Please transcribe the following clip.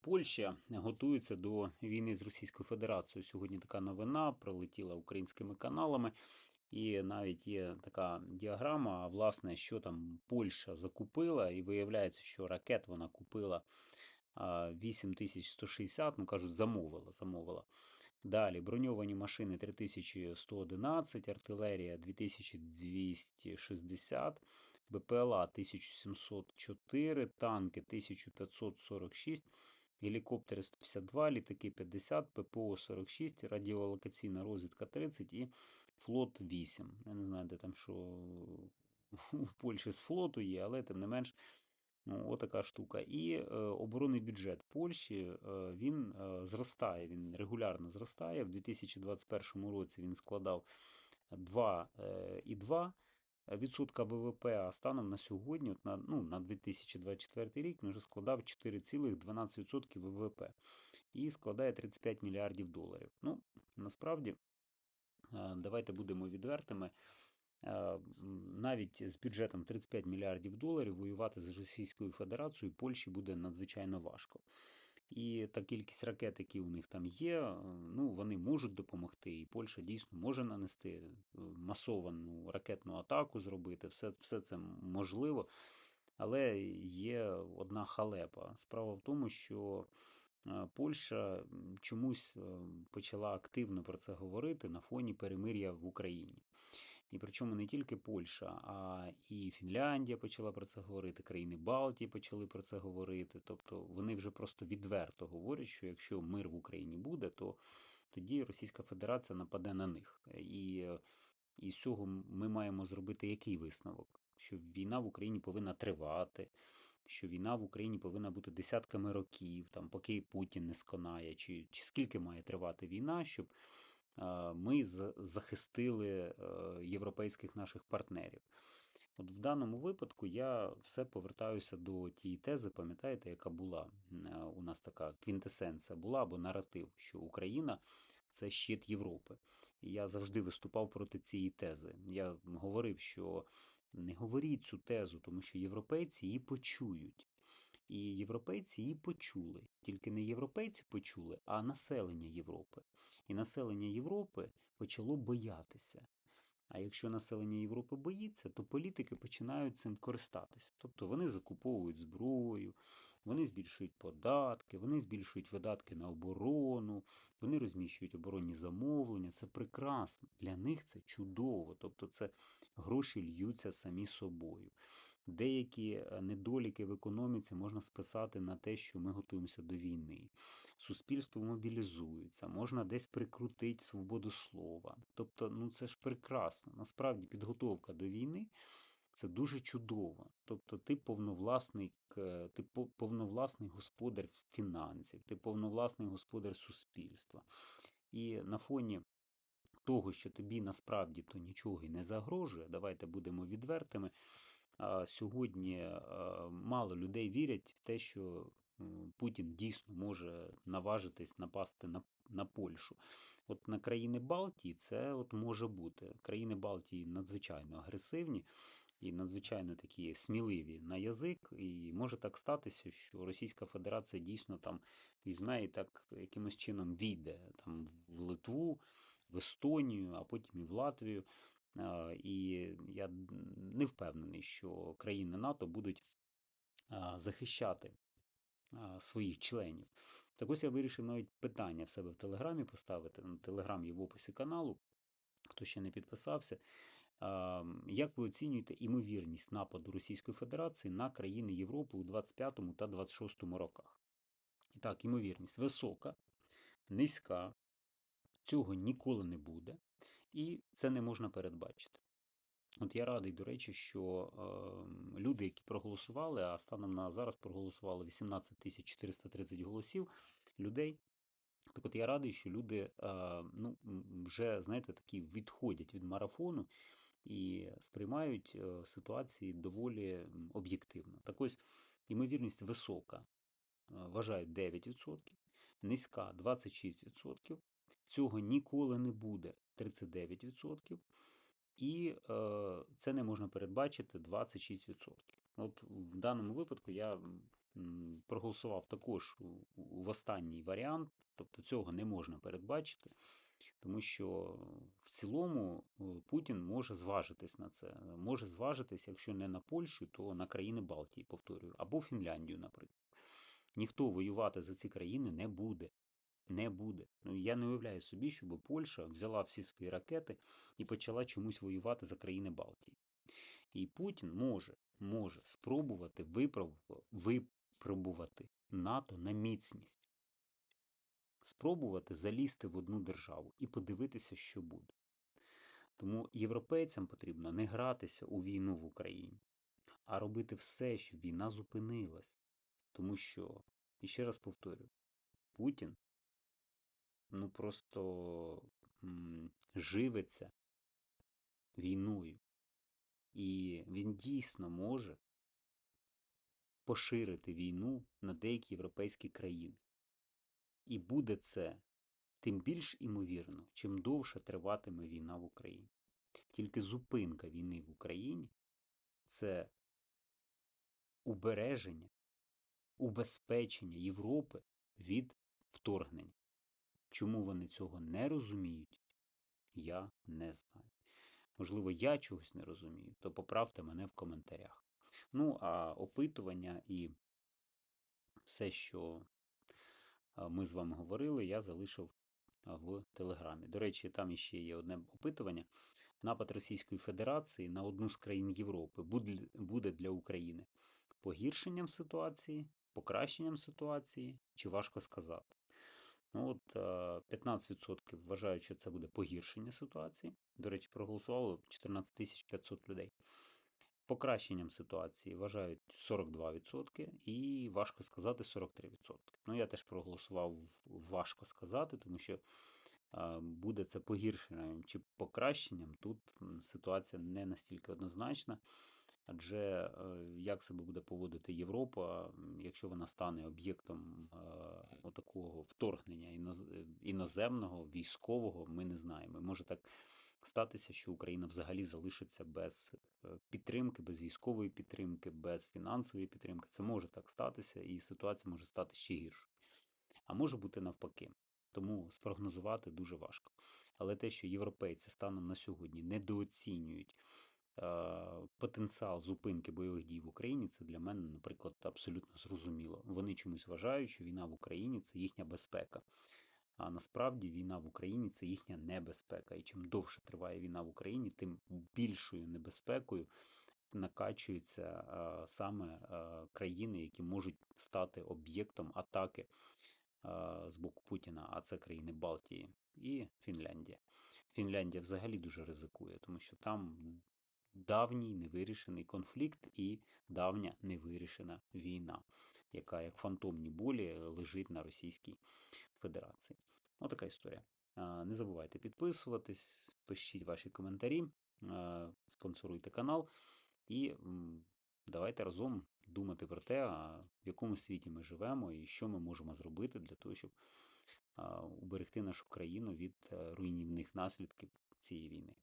Польща готується до війни з Російською Федерацією. Сьогодні така новина пролетіла українськими каналами, і навіть є така діаграма, власне, що там Польща закупила, і виявляється, що ракет вона купила 8160, ну кажуть, замовила, замовила. Далі броньовані машини 3111, артилерія 2260, БПЛА 1704, танки 1546, гелікоптери 152, літаки 50, ППО 46, радіолокаційна розвідка 30 і флот 8. Я не знаю, де там що в Польщі з флоту є, але тим не менш. Ну, отака штука. І е, оборонний бюджет Польщі е, він е, зростає, він регулярно зростає. В 2021 році він складав 2,2 відсотка ВВП, станом на сьогодні, от на, ну, на 2024 рік, він вже складав 4,12% ВВП і складає 35 мільярдів доларів. Ну, насправді, е, давайте будемо відвертими. Е, Навіть з бюджетом 35 мільярдів доларів воювати з Російською Федерацією Польщі буде надзвичайно важко. І та кількість ракет, які у них там є, е, ну вони можуть допомогти. І Польща дійсно може нанести е, масовану ракетну атаку, зробити. Все, все це можливо. Але є одна халепа. Справа в тому, що е, Польща чомусь почала активно про це говорити на фоні перемир'я в Україні. І причому не тільки Польща, а і Фінляндія почала про це говорити, країни Балтії почали про це говорити. Тобто вони вже просто відверто говорять, що якщо мир в Україні буде, то тоді Російська Федерація нападе на них. І, і з цього ми маємо зробити який висновок? Що війна в Україні повинна тривати, що війна в Україні повинна бути десятками років, там, поки Путін не сконає, чи, чи скільки має тривати війна, щоб ми захистили європейських наших партнерів. От в даному випадку я все повертаюся до тієї тези, пам'ятаєте, яка була у нас така квінтесенція була або наратив, що Україна це щит Європи. І я завжди виступав проти цієї тези. Я говорив, що не говоріть цю тезу, тому що європейці її почують. І європейці її почули. Тільки не європейці почули, а населення Європи. І населення Європи почало боятися. А якщо населення Європи боїться, то політики починають цим користатися. Тобто вони закуповують зброю, вони збільшують податки, вони збільшують видатки на оборону, вони розміщують оборонні замовлення. Це прекрасно. Для них це чудово. Тобто це гроші льються самі собою. Деякі е, недоліки в економіці можна списати на те, що ми готуємося до війни. Суспільство мобілізується, можна десь прикрутити свободу слова. Тобто, ну це ж прекрасно. Насправді підготовка до війни це дуже чудово. Тобто, ти повновласник, е, ти повновласний господар фінансів, ти повновласний господар суспільства. І на фоні того, що тобі насправді то нічого і не загрожує, давайте будемо відвертими. Сьогодні мало людей вірять в те, що Путін дійсно може наважитись напасти на, на Польщу. От на країни Балтії це от може бути. Країни Балтії надзвичайно агресивні і надзвичайно такі сміливі на язик, і може так статися, що Російська Федерація дійсно там візьме і так якимось чином війде там в Литву, в Естонію, а потім і в Латвію. А, І я не впевнений, що країни НАТО будуть захищати своїх членів. Так ось я вирішив навіть питання в себе в Телеграмі поставити. Ну, Телеграм є в описі каналу. Хто ще не підписався, як ви оцінюєте імовірність нападу Російської Федерації на країни Європи у 25 та 26 роках? І так, імовірність висока, низька, цього ніколи не буде, і це не можна передбачити. От я радий, до речі, що ем, люди, які проголосували, а станом на зараз проголосувало 18 тисяч 430 голосів людей. Так от я радий, що люди е, ну, вже, знаєте, такі відходять від марафону і сприймають е, ситуації доволі об'єктивно. Так ось, ймовірність висока, е, вважають 9%, низька 26%, цього ніколи не буде 39%, і е, це не можна передбачити 26%. От в даному випадку я проголосував також в останній варіант, тобто цього не можна передбачити, тому що в цілому е, Путін може зважитись на це. Може зважитись, якщо не на Польщу, то на країни Балтії, повторюю, або Фінляндію, наприклад. Ніхто воювати за ці країни не буде. Не буде. Ну я не уявляю собі, щоб Польща взяла всі свої ракети і почала чомусь воювати за країни Балтії. І Путін може, може спробувати випробувати НАТО на міцність, спробувати залізти в одну державу і подивитися, що буде. Тому європейцям потрібно не гратися у війну в Україні, а робити все, щоб війна зупинилась. Тому що, і ще раз повторю, Путін ну просто м, живиться війною. І він дійсно може поширити війну на деякі європейські країни. І буде це тим більш імовірно, чим довше триватиме війна в Україні. Тільки зупинка війни в Україні це убереження, убезпечення Європи від вторгнення. Чому вони цього не розуміють, я не знаю. Можливо, я чогось не розумію, то поправте мене в коментарях. Ну, а опитування і все, що ми з вами говорили, я залишив в Телеграмі. До речі, там іще є одне опитування. Напад Російської Федерації на одну з країн Європи буде для України погіршенням ситуації, покращенням ситуації, чи важко сказати. Ну от е, 15% вважають, що це буде погіршення ситуації. До речі, проголосувало 14 500 людей. Покращенням ситуації вважають 42% і важко сказати 43%. Ну, я теж проголосував важко сказати, тому що буде це погіршенням чи покращенням. Тут ситуація не настільки однозначна. Адже е, як себе буде поводити Європа, якщо вона стане об'єктом е, отакого вторгнення е, іноземного, військового, ми не знаємо. Може так статися, що Україна взагалі залишиться без підтримки, без військової підтримки, без фінансової підтримки. Це може так статися, і ситуація може стати ще гіршою. А може бути навпаки. Тому спрогнозувати дуже важко. Але те, що європейці станом на сьогодні недооцінюють потенціал зупинки бойових дій в Україні, це для мене, наприклад, абсолютно зрозуміло. Вони чомусь вважають, що війна в Україні це їхня безпека. А насправді війна в Україні це їхня небезпека. І чим довше триває війна в Україні, тим більшою небезпекою накачуються е, саме е, країни, які можуть стати об'єктом атаки е, з боку Путіна, а це країни Балтії і Фінляндія. Фінляндія взагалі дуже ризикує, тому що там давній невирішений конфлікт і давня невирішена війна, яка як фантомні болі лежить на Російській Федерації. Отака історія. Не забувайте підписуватись, пишіть ваші коментарі, спонсоруйте канал і давайте разом думати про те, в якому світі ми живемо і що ми можемо зробити для того, щоб уберегти нашу країну від е, руйнівних наслідків цієї війни.